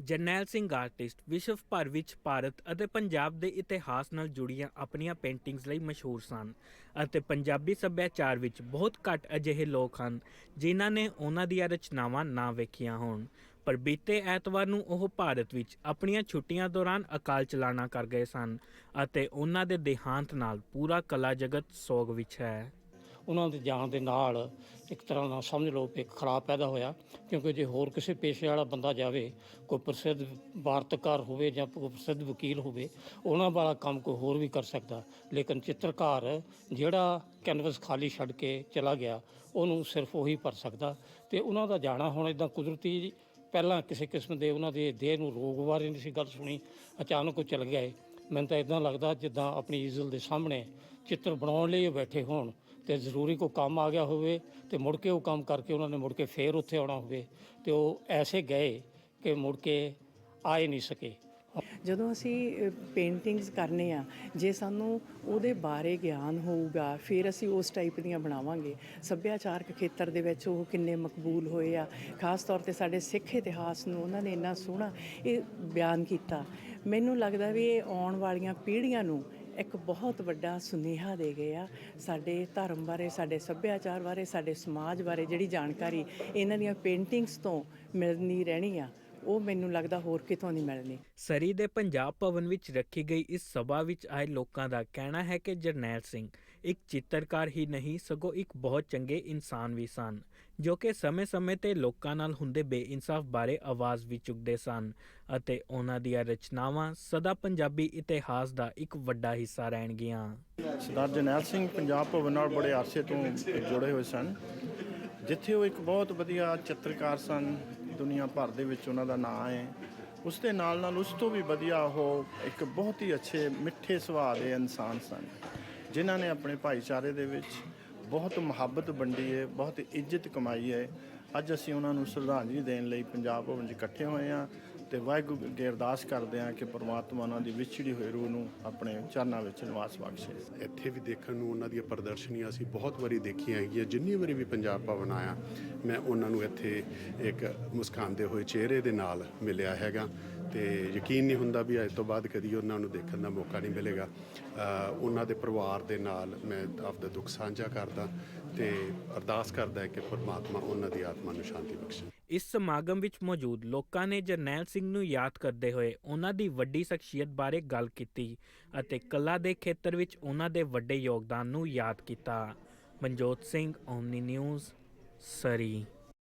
Jarnail Singh artist, ਵਿਸ਼ਵ ਭਰ ਵਿੱਚ ਭਾਰਤ ਅਤੇ ਪੰਜਾਬ ਦੇ ਇਤਿਹਾਸ ਨਾਲ ਜੁੜੀਆਂ ਆਪਣੀਆਂ ਪੇਂਟਿੰਗਸ ਲਈ ਮਸ਼ਹੂਰ ਸਨ ਅਤੇ ਪੰਜਾਬੀ ਸੱਭਿਆਚਾਰ ਵਿੱਚ ਬਹੁਤ ਘੱਟ ਅਜਿਹੇ ਲੋਕ ਹਨ ਜਿਨ੍ਹਾਂ ਨੇ ਉਹਨਾਂ ਦੀਆਂ ਰਚਨਾਵਾਂ ਨਾ ਵੇਖੀਆਂ ਹੋਣ। ਪਰ ਬੀਤੇ ਐਤਵਾਰ ਨੂੰ ਉਹ ਭਾਰਤ ਵਿੱਚ ਆਪਣੀਆਂ ਛੁੱਟੀਆਂ ਦੌਰਾਨ ਅਕਾਲ ਚਲਾਣਾ ਕਰ ਗਏ ਸਨ ਅਤੇ ਉਹਨਾਂ ਦੇ ਦੇਹਾਂਤ ਨਾਲ ਪੂਰਾ ਕਲਾ ਜਗਤ ਸੋਗ ਵਿੱਚ ਹੈ। ਉਹਨਾਂ ਦੇ ਜਾਣ ਦੇ ਨਾਲ ਇੱਕ ਤਰ੍ਹਾਂ ਨਾਲ ਸਮਝ ਲਓ ਕਿ ਇੱਕ ਖਰਾਬ ਪੈਦਾ ਹੋਇਆ, ਕਿਉਂਕਿ ਜੇ ਹੋਰ ਕਿਸੇ ਪੇਸ਼ੇ ਵਾਲਾ ਬੰਦਾ ਜਾਵੇ, ਕੋਈ ਪ੍ਰਸਿੱਧ ਵਾਰਤਕਾਰ ਹੋਵੇ ਜਾਂ ਕੋਈ ਪ੍ਰਸਿੱਧ ਵਕੀਲ ਹੋਵੇ, ਉਹਨਾਂ ਵਾਲਾ ਕੰਮ ਕੋਈ ਹੋਰ ਵੀ ਕਰ ਸਕਦਾ। ਲੇਕਿਨ ਚਿੱਤਰਕਾਰ ਜਿਹੜਾ ਕੈਨਵਸ ਖਾਲੀ ਛੱਡ ਕੇ ਚਲਾ ਗਿਆ, ਉਹਨੂੰ ਸਿਰਫ ਉਹੀ ਭਰ ਸਕਦਾ ਤੇ ਉਹਨਾਂ ਦਾ ਜਾਣਾ ਹੁਣ ਇਦਾਂ ਕੁਦਰਤੀ ਪਹਿਲਾਂ ਕਿਸੇ ਕਿਸਮ ਦੇ ਉਹਨਾਂ ਦੇ ਦੇਹ ਨੂੰ ਰੋਗ ਬਾਰੇ ਨਹੀਂ ਸੀ ਗੱਲ ਸੁਣੀ, ਅਚਾਨਕ ਉਹ ਚਲ ਗਏ। ਮੈਨੂੰ ਤਾਂ ਇਦਾਂ ਲੱਗਦਾ ਜਿੱਦਾਂ ਆਪਣੀ ਇਜ਼ਲ ਦੇ ਸਾਹਮਣੇ ਚਿੱਤਰ ਬਣਾਉਣ ਲਈ ਬੈਠੇ ਹੋਣ। ਤੇ ਜ਼ਰੂਰੀ ਕੋਈ ਕੰਮ ਆ ਗਿਆ ਹੋਵੇ ਤੇ ਮੁੜ ਕੇ ਉਹ ਕੰਮ ਕਰਕੇ ਉਹਨਾਂ ਨੇ ਮੁੜ ਕੇ ਫੇਰ ਉੱਥੇ ਆਉਣਾ ਹੋਵੇ ਤੇ ਉਹ ਐਸੇ ਗਏ ਕਿ ਮੁੜ ਕੇ ਆਏ ਨਹੀਂ ਸਕੇ। ਜਦੋਂ ਅਸੀਂ ਪੇਂਟਿੰਗਸ ਕਰਨੇ ਆ, ਜੇ ਸਾਨੂੰ ਉਹਦੇ ਬਾਰੇ ਗਿਆਨ ਹੋਊਗਾ, ਫਿਰ ਅਸੀਂ ਉਸ ਟਾਈਪ ਦੀਆਂ ਬਣਾਵਾਂਗੇ। ਸੱਭਿਆਚਾਰਕ ਖੇਤਰ ਦੇ ਵਿੱਚ ਉਹ ਕਿੰਨੇ ਮਕਬੂਲ ਹੋਏ ਆ। ਖਾਸ ਤੌਰ ਤੇ ਸਾਡੇ ਸਿੱਖ ਇਤਿਹਾਸ ਨੂੰ ਉਹਨਾਂ ਨੇ ਇੰਨਾ ਸੋਹਣਾ ਇਹ ਬਿਆਨ ਕੀਤਾ। ਮੈਨੂੰ ਲੱਗਦਾ ਵੀ ਇਹ ਆਉਣ ਵਾਲੀਆਂ ਪੀੜ੍ਹੀਆਂ ਨੂੰ ਇੱਕ ਬਹੁਤ ਵੱਡਾ ਸੁਨੇਹਾ ਦੇ ਗਏ ਆ ਸਾਡੇ ਧਰਮ ਬਾਰੇ, ਸਾਡੇ ਸੱਭਿਆਚਾਰ ਬਾਰੇ, ਸਾਡੇ ਸਮਾਜ ਬਾਰੇ ਜਿਹੜੀ ਜਾਣਕਾਰੀ ਇਹਨਾਂ ਦੀਆਂ ਪੇਂਟਿੰਗਸ ਤੋਂ ਮਿਲਣੀ ਰਹਿਣੀ ਆ। ਉਹ ਮੈਨੂੰ ਲੱਗਦਾ ਹੋਰ ਕਿਤੋਂ ਨਹੀਂ ਮਿਲਣੀ। ਸਰੀ ਦੇ ਪੰਜਾਬ ਭਵਨ ਵਿੱਚ ਰੱਖੀ ਗਈ ਇਸ ਸਭਾ ਵਿੱਚ ਆਏ ਲੋਕਾਂ ਦਾ ਕਹਿਣਾ ਹੈ ਕਿ ਜਰਨੈਲ ਸਿੰਘ ਇੱਕ ਚਿੱਤਰਕਾਰ ਹੀ ਨਹੀਂ ਸਗੋਂ ਇੱਕ ਬਹੁਤ ਚੰਗੇ ਇਨਸਾਨ ਵੀ ਸਨ ਜੋ ਕਿ ਸਮੇਂ-ਸਮੇਂ ਤੇ ਲੋਕਾਂ ਨਾਲ ਹੁੰਦੇ ਬੇਇਨਸਾਫ ਬਾਰੇ ਆਵਾਜ਼ ਵੀ ਚੁੱਕਦੇ ਸਨ ਅਤੇ ਉਹਨਾਂ ਦੀਆਂ ਰਚਨਾਵਾਂ ਸਦਾ ਪੰਜਾਬੀ ਇਤਿਹਾਸ ਦਾ ਇੱਕ ਵੱਡਾ ਹਿੱਸਾ ਰਹਿਣਗੀਆਂ। ਸਰਦਾਰ ਜਰਨੈਲ ਸਿੰਘ ਪੰਜਾਬ ਭਵਨ ਨਾਲ ਬੜੇ ਅਰਸੇ ਤੋਂ ਜੁੜੇ ਹੋਏ ਸਨ ਜਿੱਥੇ ਉਹ ਇੱਕ ਬਹੁਤ ਵਧੀਆ ਚਿੱਤਰਕਾਰ ਸਨ ਦੁਨੀਆ ਭਰ ਦੇ ਵਿੱਚ ਉਹਨਾਂ ਦਾ ਨਾਂ ਹੈ। ਉਸ ਦੇ ਨਾਲ ਨਾਲ ਉਸ ਤੋਂ ਵੀ ਵਧੀਆ ਉਹ ਇੱਕ ਬਹੁਤ ਹੀ ਅੱਛੇ, ਮਿੱਠੇ ਸੁਭਾਅ ਦੇ ਇਨਸਾਨ ਸਨ, ਜਿਨ੍ਹਾਂ ਨੇ ਆਪਣੇ ਭਾਈਚਾਰੇ ਦੇ ਵਿੱਚ ਬਹੁਤ ਮੁਹੱਬਤ ਵੰਡੀ ਹੈ, ਬਹੁਤ ਇੱਜ਼ਤ ਕਮਾਈ ਹੈ। ਅੱਜ ਅਸੀਂ ਉਹਨਾਂ ਨੂੰ ਸ਼ਰਧਾਂਜਲੀ ਦੇਣ ਲਈ ਪੰਜਾਬ ਭਵਨ 'ਚ ਇਕੱਠੇ ਹੋਏ ਹਾਂ। ਤੇ ਵਾਹਿਗੁਰੂ ਅੱਗੇ ਅਰਦਾਸ ਕਰਦੇ ਹਾਂ ਕਿ ਪ੍ਰਮਾਤਮਾ ਉਹਨਾਂ ਦੀ ਵਿਛੜੀ ਹੋਈ ਰੂਹ ਨੂੰ ਆਪਣੇ ਚਰਨਾਂ ਵਿੱਚ ਨਿਵਾਸ ਬਖਸ਼ੇ। ਇੱਥੇ ਵੀ ਦੇਖਣ ਨੂੰ ਉਹਨਾਂ ਦੀਆਂ ਪ੍ਰਦਰਸ਼ਨੀਆਂ ਅਸੀਂ ਬਹੁਤ ਵਾਰੀ ਦੇਖੀਆਂ ਹੈਗੀਆਂ, ਜਿੰਨੀ ਵਾਰੀ ਵੀ ਪੰਜਾਬ ਭਵਨ ਆਇਆ, ਮੈਂ ਉਹਨਾਂ ਨੂੰ ਇੱਥੇ ਇੱਕ ਮੁਸਕਾਨਦੇ ਹੋਏ ਚਿਹਰੇ ਦੇ ਨਾਲ ਮਿਲਿਆ ਹੈਗਾ। ਤੇ ਯਕੀਨ ਨਹੀਂ ਹੁੰਦਾ ਵੀ ਅੱਜ ਤੋਂ ਬਾਅਦ ਕਦੀ ਉਹਨਾਂ ਨੂੰ ਦੇਖਣ ਦਾ ਮੌਕਾ ਨਹੀਂ ਮਿਲੇਗਾ। ਉਹਨਾਂ ਦੇ ਪਰਿਵਾਰ ਦੇ ਨਾਲ ਮੈਂ ਆਪਦਾ ਦੁੱਖ ਸਾਂਝਾ ਕਰਦਾ ਤੇ ਅਰਦਾਸ ਕਰਦਾ ਕਿ ਪਰਮਾਤਮਾ ਉਹਨਾਂ ਦੀ ਆਤਮਾ ਨੂੰ ਸ਼ਾਂਤੀ ਬਖਸ਼ੇ। ਇਸ ਸਮਾਗਮ ਵਿੱਚ ਮੌਜੂਦ ਲੋਕਾਂ ਨੇ ਜਰਨੈਲ ਸਿੰਘ ਨੂੰ ਯਾਦ ਕਰਦੇ ਹੋਏ ਉਹਨਾਂ ਦੀ ਵੱਡੀ ਸ਼ਖਸੀਅਤ ਬਾਰੇ ਗੱਲ ਕੀਤੀ ਅਤੇ ਕਲਾ ਦੇ ਖੇਤਰ ਵਿੱਚ ਉਹਨਾਂ ਦੇ ਵੱਡੇ ਯੋਗਦਾਨ ਨੂੰ ਯਾਦ ਕੀਤਾ। Manjot Singh, Omni News, Surrey.